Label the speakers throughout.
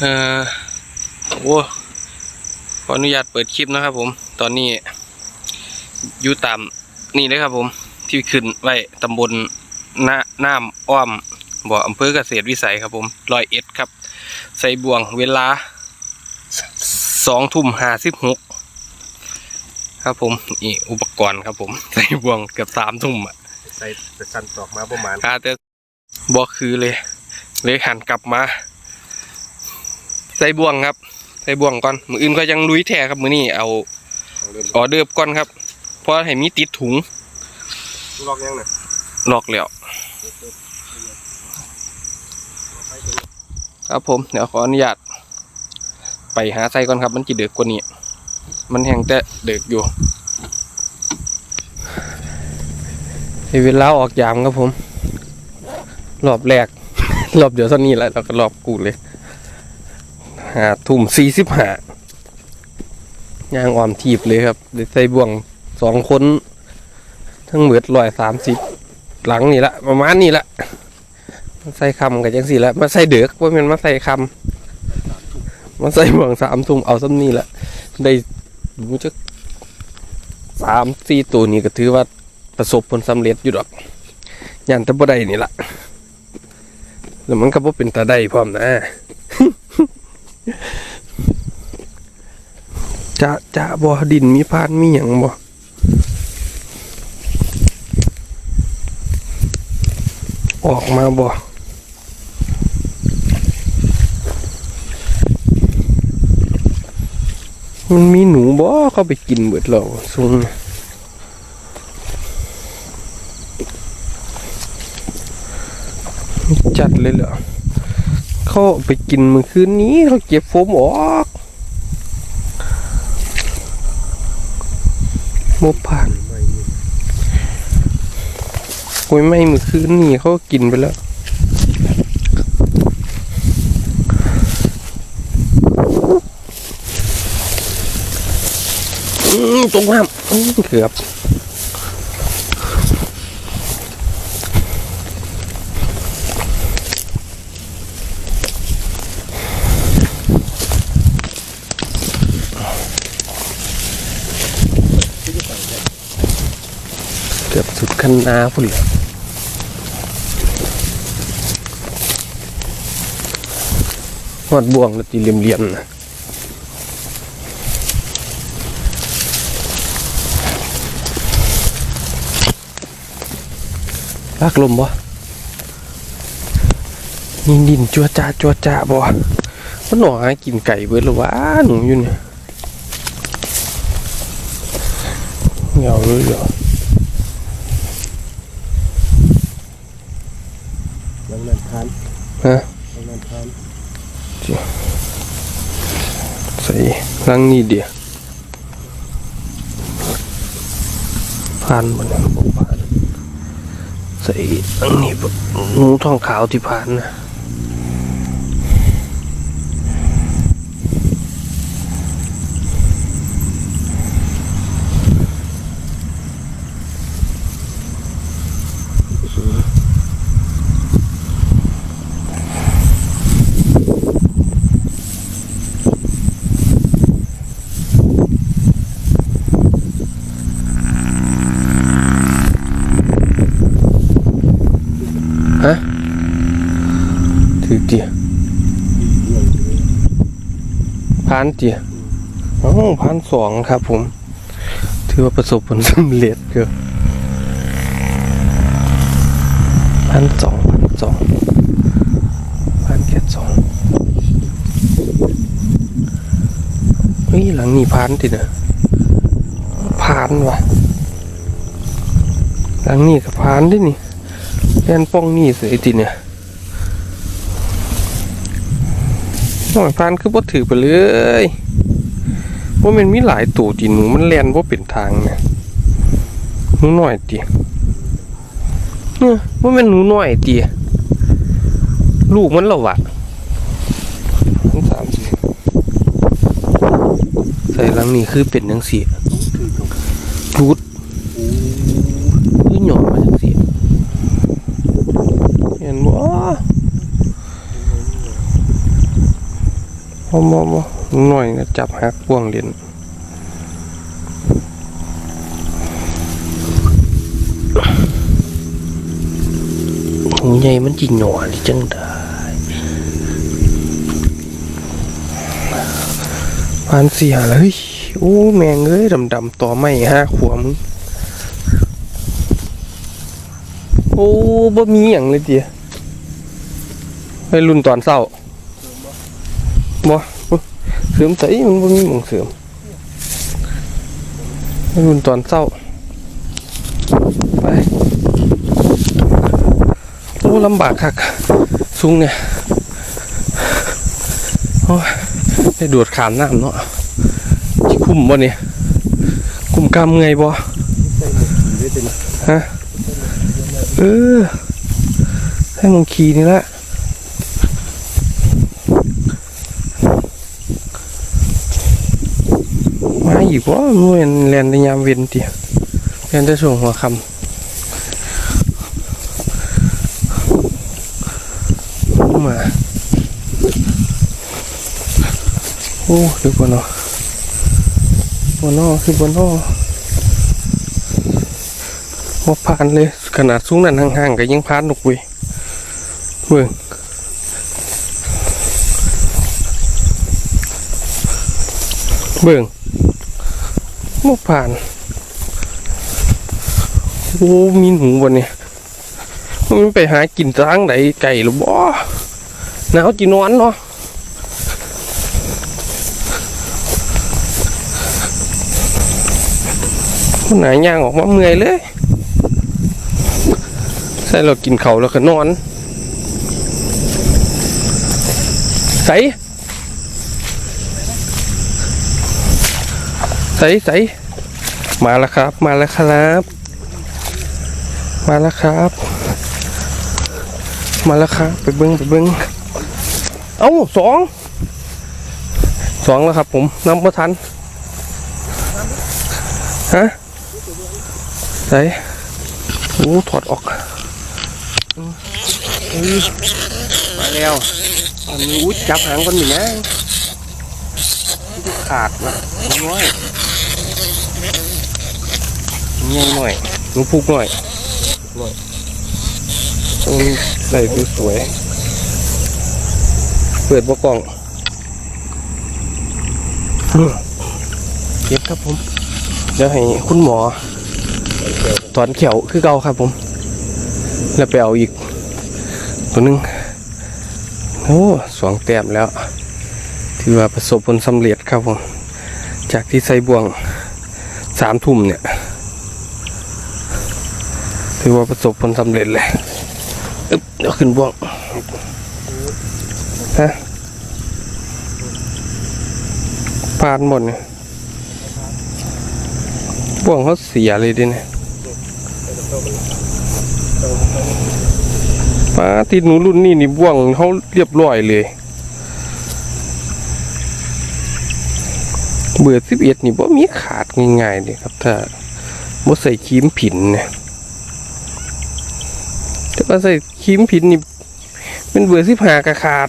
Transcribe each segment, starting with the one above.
Speaker 1: เอ่อโอ้ขออนุญาตเปิดคลิปนะครับผม ตอนนี้อยู่ตามนี่เลยครับผม ที่ขึ้นไว้ตำบลน้าน้ำอ้อมบ่ออำเภอเกษตรวิสัยครับผมร้อยเอ็ดครับ ใส่บ่วงเวลาสองทุ่มห้าสิบหกครับผมนี่อุปกรณ์ครับผม ใส่บ่วงเกือบสามทุ่มอะ
Speaker 2: ใส่แต่สันตอกมาประมาณ
Speaker 1: อาแต่บ่คือเลย เลยหันกลับมา ใส่บ่วงครับ ใส่บ่วงก่อนมืออื่นก็ยังลุยแท้ครับมือนี้เอา
Speaker 2: ของเริ่ม
Speaker 1: ออเดิร์ฟก่อนครับเพราะให้มีติดถุง
Speaker 2: ลอกยังน่ะ
Speaker 1: ลอกแล้วครับผมเดี๋ยวขออนุญาตไปหาใส่ก่อนครับ มันจะเดือกกว่านี้ มันแห้งแต่เดือกอยู่ให้เวลาออกยามครับผม รอบแรก รอบเดียวเท่านี้แหละแล้วก็รอบกูเลย หาทุ่มสี่สิบห้าย่างออมทีบเลยครับได้ใส่บ่วงสองคน ทั้งเหมือดร้อยสามสิบหลังนี่ละประมาณนี้ละมาใส่คำกับจังสี่ละมาใส่เดือกว่ามันมาใส่คำมาใส่บ่วงสามทุ่มเอาซ้ำนี่ละได้รู้จักสามสี่ตัวนี้ก็ถือว่าประสบผลสำเร็จอยู่ดอกยันตะบ่ได้นี่ละแล้วมันก็บ่เป็นตาได้พร้อมนะ จะจะบ่ดินมีพานมีหยังบ่ออกมาบ่มันมีหนูบ่เข้าไปกินเบิดแล้วซุงจัดเลยเหรอเขาเอาไปกินเมื่อคืนนี้เขาเก็บโฟมออก โมผ่านโอ้ยไม่เมื่อคืนนี่เขากินไปแล้วตรงน้ำอืมเกือบเกืันนาพุ่นเลยหอดบ่วงแล้วตีเหลี่ยมๆนะลากลมบ่นินดินจัวจ้าจัวจ้าบ่มันหนอหากินไก่เบิดหรือวะหนูอยู่เนี่ยเหงาเลยเหรอ
Speaker 2: ลังนั่น ทาน
Speaker 1: ฮะ
Speaker 2: ลังนั่นทาน
Speaker 1: ใส่รังนี่เดียวผ่านมันบ่ผ่านใส่รังนี่บ่หนูทองขาวที่ผ่านนะถือเดียว
Speaker 2: เรื่องนี้
Speaker 1: ผ่าน เดียวอ๋อผ่านสองครับผม ถือว่าประสบผลสำเร็จเกือบพันสองพันสองพันแค่สองเฮ้ยหลังนี้พันทีนะพันว่ะหลังนี้ก็พันดินี่แอนป้องนี่เสียทีเนี่ยหน่อยพันคือบ่ถือไปเลย ว่ามันมีหลายตัวทีหนูมันแลนว่าเป็นทางเนี่ยหนูหน่อยตีเนี่ยว่ามันหนูหน่อยตีลูกมันเหรอวะสามสี่ใส่หลังนี้คือเป็นยังสี่
Speaker 2: รู
Speaker 1: ดคือหย่อมาจังสี่เห็นบ่บ่บ่บ่ หน่อยนะจับหักพ่วงเด่นหูใหญ่มันจิหน่อหรือจังได้พันเสี่หาเลยโอ้แมงเอ้ยดำๆต่อไม่ห้าขวมงโอ้บ่มีอย่างเลยเดียไปรุ่นตอนเศร้าบ่ ริมใส่มันบ่มีหมองเสริมรุ่นตอนเศร้าไปโอ้ลำบากคักสูงเนี่ยโอ้ได้ดวดขามน้ำเนาะคุ้มบ่เนี่ยคุ้มกล้ามเงบ่ฮะเออให้มึงขี่นี่ละ มาอีกว่ามันเป็นแลนในยามเวนตีแลนได้ช่วงหัวคำมาโอ้คือบนนาะบนนาะคือบนนาะว่าผ่านเลยขนาดสูงนั้นห่างๆก็ยังผ่านนกเว้ยเบิ่งเบิ่ง บ่ผ่าน โอ้มีหนูบนเนี่ยมันไปหากินทางไหนไก่หรือบ่หนาวจีนอนเนาะคนไหนย่างออกมาเมื่อยเลย ใส่เรากินเขาแล้วก็นอน ใส่ ใสใสมาแล้วครับ มาแล้วครับ มาแล้วครับ มาแล้วครับ ไปเบิ้งไปเบิ้งเอ้าสองสองแล้วครับ ผมนำมาทันฮะใสโอ้ถอดออกมาแล้วอันนี้อุ้ยจับหางกันหนึ่งนะขาดนะน้อย งี้ยหน่อยหนูพุกหน่อยหน่อยต้องใส่สวยๆเปิดบกล่องเก็บครับผม เดี๋ยวให้คุณหมอถอนเขียวคือเก่าครับผม แล้วไปเอาอีก ตัวหนึงโอ้สองแต้มแล้ว ถือว่าประสบผลสำเร็จครับผม จากที่ใส่บ่วงสามทุ่มเนี่ย ถือว่าประสบผลสำเร็จเลยอึ๊บเดี๋ยวขึ้นบ่วงฮะผ่านหมดเนี่ยบ่วงเขาเสียเลยดิเนี่ยป้าติดหนูรุ่นนี้นี่บ่วงเขาเรียบร้อยเลย เบื่อสิบเอ็ดนี่บ่มีขาดง่ายๆเลยครับ ถ้าบ่ใส่ครีมผินเนี่ย แต่ว่าใส่ครีมผินนี่เป็นเบื่อสิบหากระขาด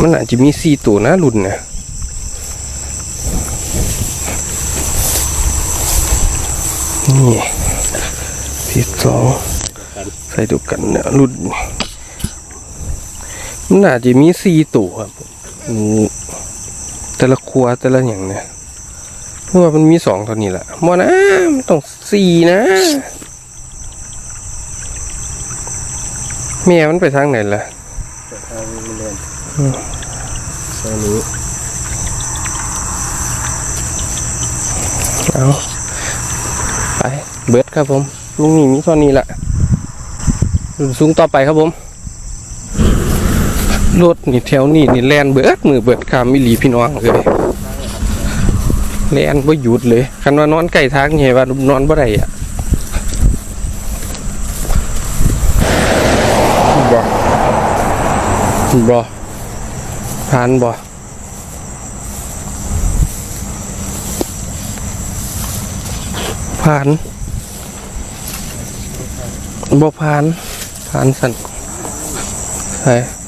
Speaker 1: มันอาจจะมีสี่ตัวนะรุ่นนะนี่ที่สองใส่ดูกันเนี่ยรุ่นมันอาจจะมีสี่ตัวครับ แต่ละครัวแต่ละอย่างเนี่ยเพราะว่ามันมีสองเท่านี้แหละมอนะมันต้องสี่นะแม่มันไปทางไหนล่ะ
Speaker 2: ทางมันเรียน
Speaker 1: อืม
Speaker 2: ใส่นี้
Speaker 1: เอาไปเบิดครับผมลุงนี่มีเท่านี้แหละรุ่นสูงต่อไปครับผม รถนี่แถวนี่นี่แลนเบิดมือเบิดคามมิลีพี่น้องเลยแลนบ่หยุดเลยคันว่านอนใกล้ทางไงว่านอนบ่ได้อะบ่บ่ผ่านบ่ผ่านบ่ผ่านผ่านสั่นใช่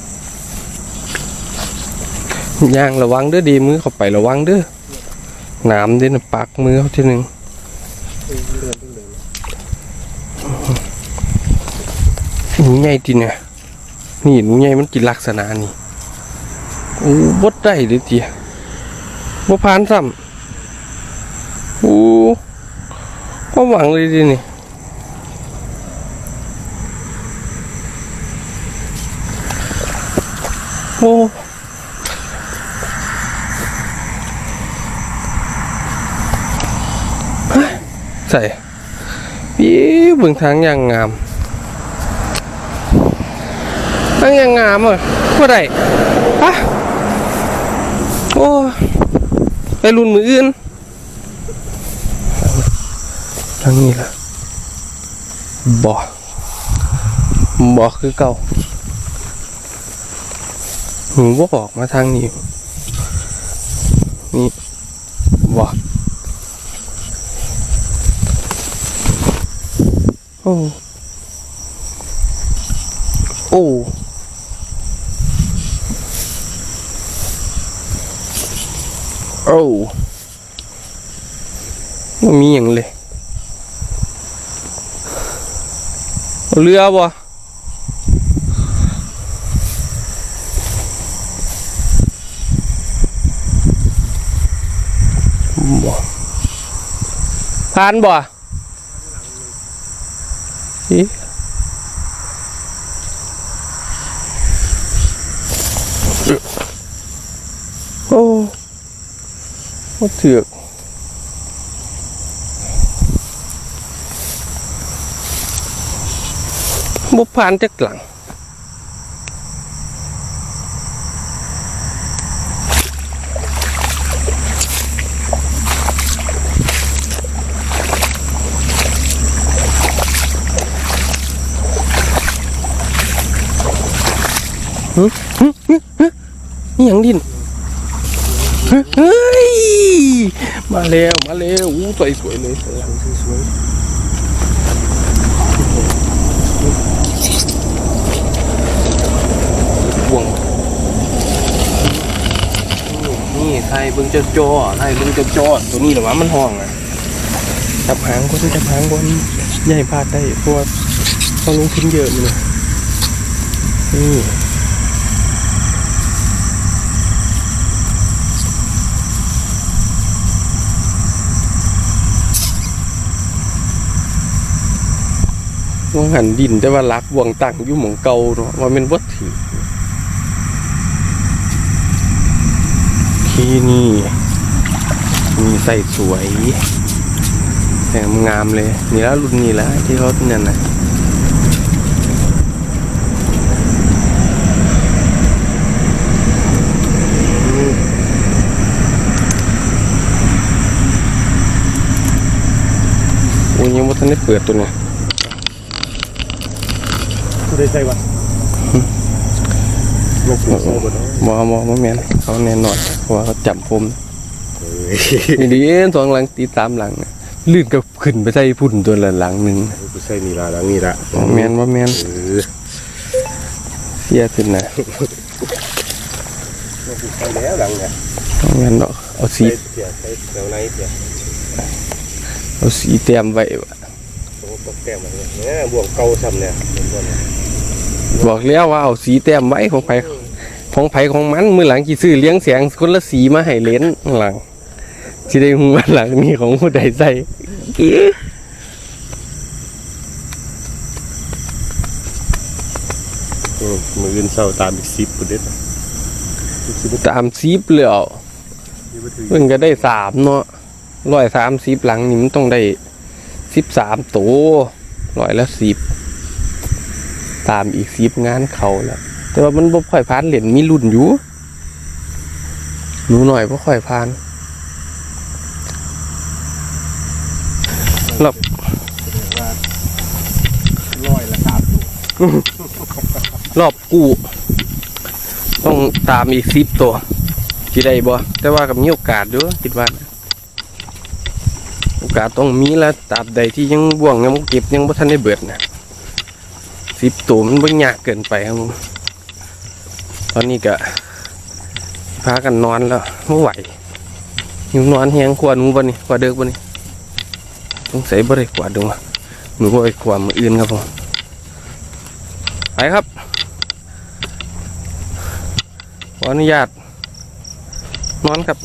Speaker 1: ย่างระวังเด้อดีมือเข้าไประวังเด้อหนามเด้นะปักมือเขาทีหนึ่งหนูใหญ่ทีเนี่ยนี่หนูใหญ่มันกินลักษณะนี่โอ้บดได้เลยทีบ่ผ่านซ้ำโอ้ก็หวังเลยทีนี่โอ้เฮ้ย ใส่ยี่เบิ่งทางอย่างงามตั้งยังงามอะว่าไรฮะโอ้ไปรุ่นมืออื่นทางนี้ล่ะบ่บ่คือเก่าหนูบ่ออกมาทางนี้นี่บ่ โอ้โอ้โอ้ไม่มีอย่างเลย เรือบ่บ่ผ่านบ่ อีโอ้มาเถือกบุพานจากหลัง ฮึฮึฮึนี่ยังดินเฮ้ยมาแล้วมาแล้วอู้สวยสวยเลย
Speaker 2: หลังสวย
Speaker 1: บ่วงนี่ไทยเบิ้งจ้าจอไทยเบิ้งจ้าจอตัวนี้หรอวะมันห้องอะจับหางก็ต้องจับหางบนใหญ่พลาดได้เพราะว่าต้องลงทุนเยอะเลยนี่ วงหันดินแต่ว่ารักวงตั้งอยู่หมองเก่าเนาะว่าเป็นวัตถุที่นี่มีใส่สวยแต่งามเลย นี่แล้วรุ่นนี้แล้วที่เขาเนี่ยนะโอ้ยยังไม่ทันได้เปิดตัวเนี่ย
Speaker 2: ผู้ใดใส่วะมันคือใส่บนนั้น
Speaker 1: มอมอมอแมนเขาแน่นอนเพราะว่าเขาจับผมนี่ดีเอ็นสองหลังตีตามหลังน่ะลื่นก็ขึ้นไปใส่พุ่นตัวละหลังหนึ่ง
Speaker 2: กูใส่นี่ละหลังนี่ละ
Speaker 1: บ่แมนว่าแมน
Speaker 2: เออ
Speaker 1: เสียขึ้นนะ
Speaker 2: กูใส่แล้วหลังเนี่ย
Speaker 1: บ่แมนเนาะเอาสี
Speaker 2: ใส่เสียใส่แถวในเสีย
Speaker 1: เอาสีเตรียมไว้วะ
Speaker 2: ตรงตกแก้มอะไรเนี่ยเนี่ยบ่วงเก่าซ้ำเนี่ยเป็นบ่วงเนี่ย
Speaker 1: บอกแล้วว่าเอาสีเตรียมไว้ของไผของไผของมันมือหลังกี่ซื้อเลี้ยงเสียงคนละสีมาให้เลนข้างหลังสิได้ฮู้ว่าหลังนี้ของผู้ใดใส่อิ๊ะ
Speaker 2: อืมมืออื่นเศร้าตามอีกสิบปุ่นเด็ดสิบปุ่น
Speaker 1: ตามซีบเลยเอา
Speaker 2: ที่บ่ถือ
Speaker 1: เพิ่นก็ได้สามเนาะร้อยสามสิบหลังนี่มันต้องได้ สิบสามตัวร้อยละสิบตามอีกสิบงานเขาแล้วแต่ว่ามันบ่ค่อยพานเหรียญมีรุ่นอยู่หนูหน่อยบ่ค่อยพานรอบ
Speaker 2: ร้อยละสามตัว
Speaker 1: รอบกู้ต้องตามอีกสิบตัวสิได้บ่แต่ว่ากับมีโอกาสอยู่คิดว่านะ โอกาสต้องมีแล้วตราบใดที่ยังบ่วงยังบ่เก็บยังบ่ทันได้เบิดนะสิบตัวมันบ่ยากเกินไปครับตอนนี้ก็พากันนอนแล้วไม่ไหวหิวนอนแหงขวานูบ่นี่ขวาเด็กบ่นี่สงสัยบ่ได้ขวาดึงว่ะหนูบ่ไปขวามืออื่นครับผมไปครับขออนุญาตนอนครับ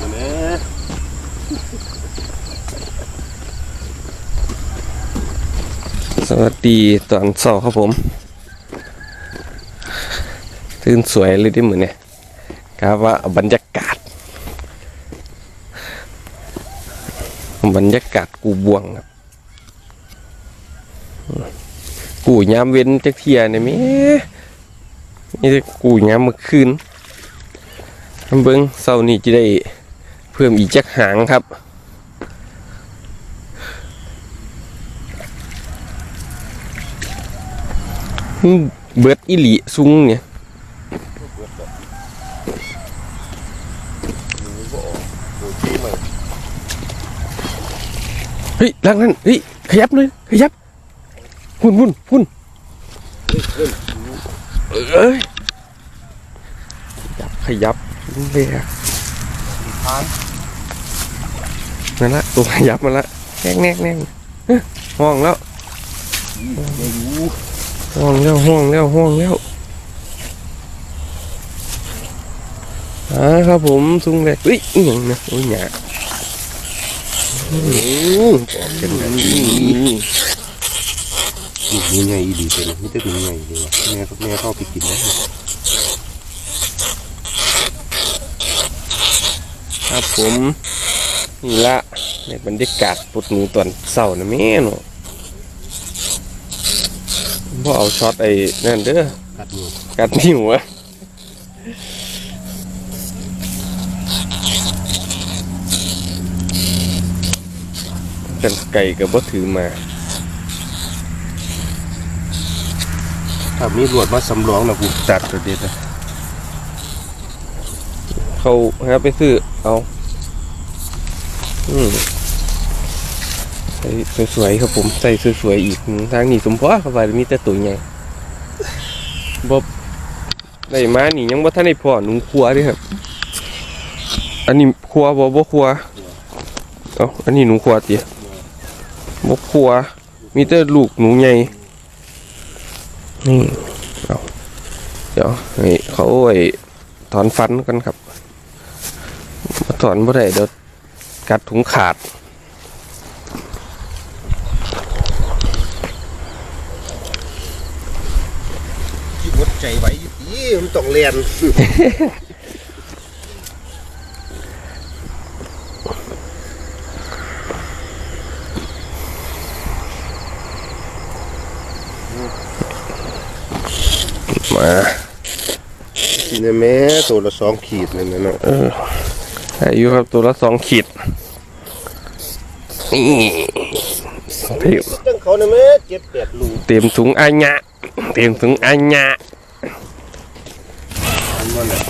Speaker 2: มาแม่
Speaker 1: ส วัสดีตอนเช้าครับผมตื่นสวยเลยที่เหมือนเนี่ยครับว่าบรรยากาศ บรรยากาศกูบวงครับ กูยามเว้นจักเทียเนี่ยมีนี่กูยามเมื่อคืนเบิ้งเสาร์นี้จะได้เพิ่มอีกจักหางครับ อืม เบิดอิหลีซุงเนี่ยเฮ้ยลังนั้นเฮ้ยขยับเลยขยับพุ่นพุ่นพุ่นเอ้ยขยับขยับเลยอะ
Speaker 2: ทาน
Speaker 1: นั่นละตัวขยับมาละแน่งแน่งแน่งเอ้ยห้องแล้ว
Speaker 2: ไม่รู้
Speaker 1: ห้องแล้วห้องแล้วห้องแล้วอ่าครับผมซุงเลยเฮ้ยอหย่างนะโอ้ยหยา
Speaker 2: อืมบอกกันนะมีไงอีดีเป็นไม่ได้มีไงดีวะแม่แม่เข้าไปกินได้
Speaker 1: ครับผมนี่ละในบรรยากาศปุดหนูตอนเศร้านะแม่เนาะ พ่เอาช็อตไอ้นั่นเด้อ
Speaker 2: กัดมือ
Speaker 1: กัดนิ้วอะกันไก่กับบ่ถือมา
Speaker 2: ถ้ามีรวดมาสำรองนะกูตัดตัวเด็ดนะ
Speaker 1: เขาหาไปซื้อเอา อืม ใส่สวยๆครับผมใส่สวยๆอีกทางนี้สมพอเข้าไปมีแต่ตัวใหญ่บ่ได้มานี่ยังบ่ทันได้พอหนูครัวด้ครับ อันนี้ครัวบ่บ่ครัวเอ้าอันนี้หนูครัวติบ่ครัว มีแต่ลูกหนูใหญ่นี่เอาเดี๋ยวให้เขาไอ้ถอนฟันกันครับถอนบ่ได้เดี๋ยวกัดถุงขาด
Speaker 2: ที่วด ใจไว้อีมันต้องเรียน
Speaker 1: มา
Speaker 2: กินนะแม่ตัวละสองขีดนั่นนะเนาะ
Speaker 1: เอออายุครับตัวละสองขีดนี่เต็ม
Speaker 2: จังเขานะแม่เจ็ดแปดลูก
Speaker 1: เต็มถุงอาญะเต็มถุงอาญะ
Speaker 2: อันนั้นแหละ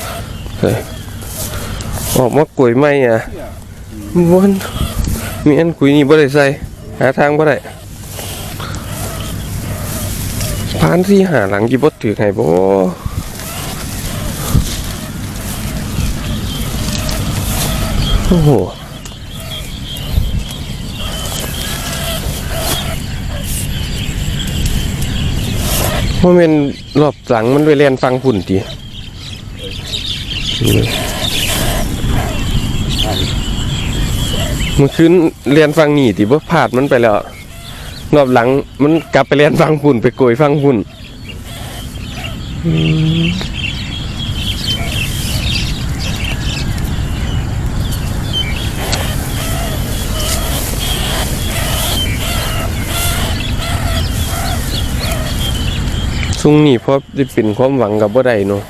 Speaker 1: ออกมากล้วยไหมอะวนมีอันคุยนี่บ่ได้ใส่หาทางบ่ได้พานที่หาหลังกี่บดถือไงบ่โอ้โหว่าเป็นรอบหลังมันไปเรียนฟังพุ่นที มันขึ้นเรียนฟังหนีติบ่พลาดมันไปแล้วรอบหลัง มันกลับไปเรียนฟังพุ่นไปโกยฟังพุ่นซุงนี่เพราะจะเป็นความหวังกับบ่ได้เนาะ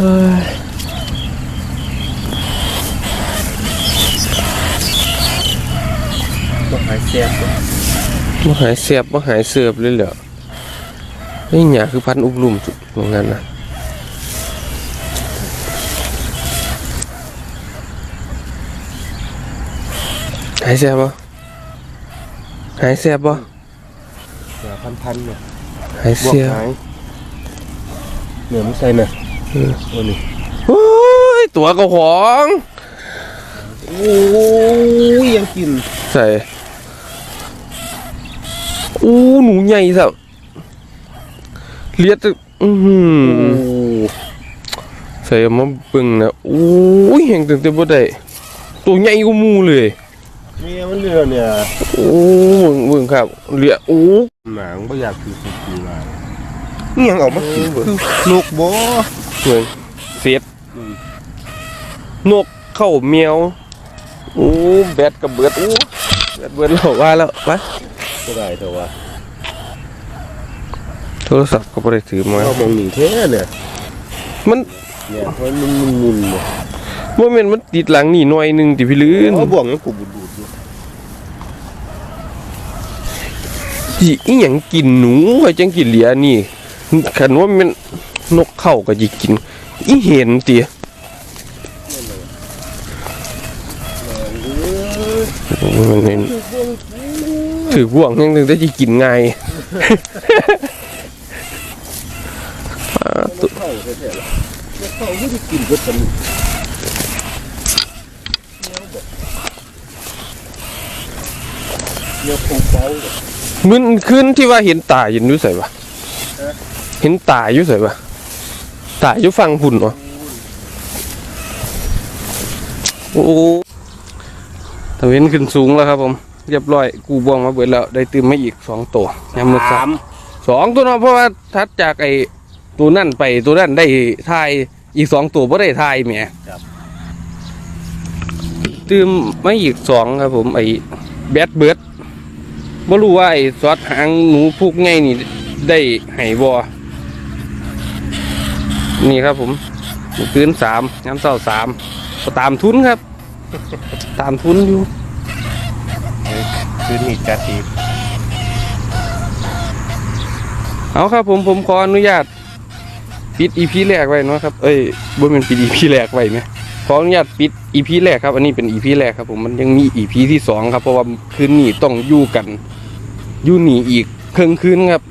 Speaker 1: เฮ้ย
Speaker 2: ต้องหายแซ่บ
Speaker 1: บ่หายเสียบบ่หายเสือบเลยเหรอเฮ้ยเนี่ยคือพันอุกลุ่มจุดตรงนั้นนะหายแซ่บปะหายแซ่บปะ
Speaker 2: หาพันพันเนี่ย
Speaker 1: หาย
Speaker 2: บวก
Speaker 1: แซ่บ
Speaker 2: หายเหนือไม่ใช่ไหม
Speaker 1: เออ
Speaker 2: โอ้นี่
Speaker 1: โอ้ยตัวกระของ
Speaker 2: โอ้ยยังกิน
Speaker 1: ใส่อู้หนูใหญ่สับเลียดอือหือใส่เอามาเบิ่งนะอู้ยแห่งตึงเต็มบ่ได้ตัวใหญ่กว่าหมูเลย
Speaker 2: เมียมันเรือเนี่ย
Speaker 1: โอ้เบิ่งเบิ่งครับเลียโอ้
Speaker 2: หนังไม่อยากคือคือคือมานี่ยังเอามากินคือลูกบ่
Speaker 1: เหมือนเสียดนกเข้าเมียวโอ้แบดกับเบิดโอ้แบดเบิดแล้วว่าแล้วไป
Speaker 2: ก็ได้แต่ว่า
Speaker 1: โทรศัพท์ก็บ่ได้ถือมา
Speaker 2: เรามองหนีแท้เนี่ย
Speaker 1: มัน
Speaker 2: เนี่ยเพราะมันมันมุนเนี่ย
Speaker 1: ว่าแม่นมันติดหลังนี่หน่อยหนึงติพี่ลื่น
Speaker 2: เอาบ่วงแล้วกูบูดบูดอยู่
Speaker 1: สิอีหยังกินหนูก็จังกินเหลียนี่คันว่ามัน นกเข้าก็สิกิน อีเห็นติมันเห็นถือบ่วงยังนึงแต่สิกิน
Speaker 2: ได้กิกินเนี่ยคงเฝ้าเลย
Speaker 1: มันขึ้นที่ว่าเห็นตาเห็นยู่ไสวะเห็นตาอยู่ไสวะ ตาอยู่ฝั่งหุ่นวะโอ้ตะเวนขึ้นสูงแล้วครับผมเรียบร้อยกูบวงมาเบิดแล้ว ได้ตื่มมาอีกสองตัวยามมือสามสองตัวเนาะเพราะว่าทัดจากไอ้ตัวนั่นไปตัวนั่นได้ทายอีกสองตัวไ่ได้ทายแหมตื่มมาอีกสองครับผมไอ้แบดเบิร์ดไม่รู้ว่าไอ้ซอสหางหนูพุกไงนี่ได้ไห้บอ นี่ครับผมตื่นสามย้ำเศร้าสามก็ตามทุนครับ ตามทุนอยู่
Speaker 2: คือนี่จัดอีก
Speaker 1: เอาครับผมผมขออนุญาตปิดอีพีแรกไว้เนาะครับ เอ้ยบ่เป็นปิดอีพีแรกไว้ไหมขออนุญาตปิดอีพีแรกครับ อันนี้เป็นอีพีแรกครับผมมันยังมีอีพีที่สองครับ เพราะว่าคืนนี้ต้องอยู่กัน อยู่หนีอีกครึ่งคืนครับ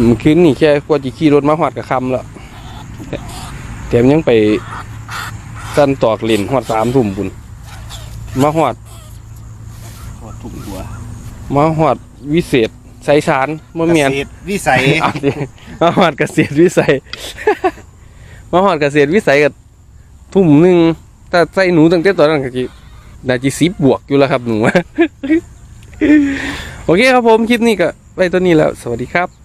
Speaker 1: อืมคืนนี้แค่กว่าจะขี่รถมาหอดกับคำแล้วแถมยังไปสั้นตอกเล่นหอดสามทุ่มบุญมาหอด
Speaker 2: ทอดทุ่มหัว
Speaker 1: มาหอดวิเศษไซชานมาเมียน
Speaker 2: กษตรวิสัย
Speaker 1: เอาดิมาหอดเกษตรวิสัยมาหอดเกษตรวิสัยกับทุ่มหนึ่งแต่ใส่หนูตั้งแต่ตอนนั้นก็กี่นาจีสิบบวกอยู่แล้วครับหนูโอเคครับผมคลิปนี้ก็ไปตัวนี้แล้ว สวัสดีครับ